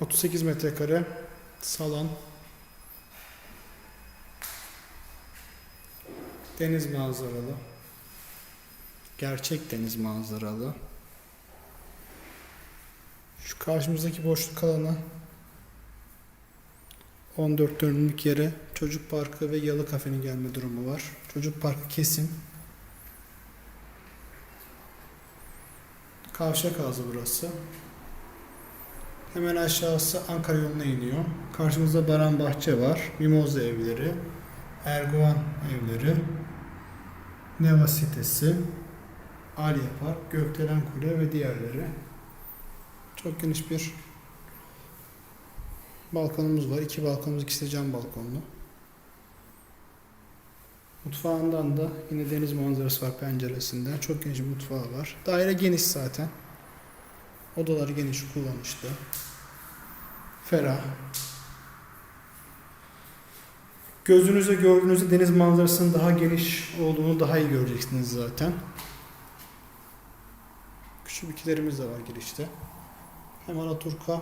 38 metrekare salon. Deniz manzaralı. Gerçek deniz manzaralı. Şu karşımızdaki boşluk alanı 14 dönümlük yere çocuk parkı ve yalı kafenin gelme durumu var. Çocuk parkı kesim. Kavşak ağzı burası. Hemen aşağısı Ankara yoluna iniyor. Karşımızda Baran Bahçe var. Mimoza evleri. Erguvan evleri. Neva sitesi. Aliye Park, Gökdelen Kule ve diğerleri. Çok geniş bir balkonumuz var. İki balkonumuz ikisi de cam balkonlu. Mutfağından da yine deniz manzarası var penceresinden. Çok geniş bir mutfağı var. Daire geniş zaten. Odaları geniş kullanışlı. Ferah. Gözünüze gördüğünüzde deniz manzarasının daha geniş olduğunu daha iyi göreceksiniz zaten. Küçük bitkilerimiz de var girişte. Hem Alaturka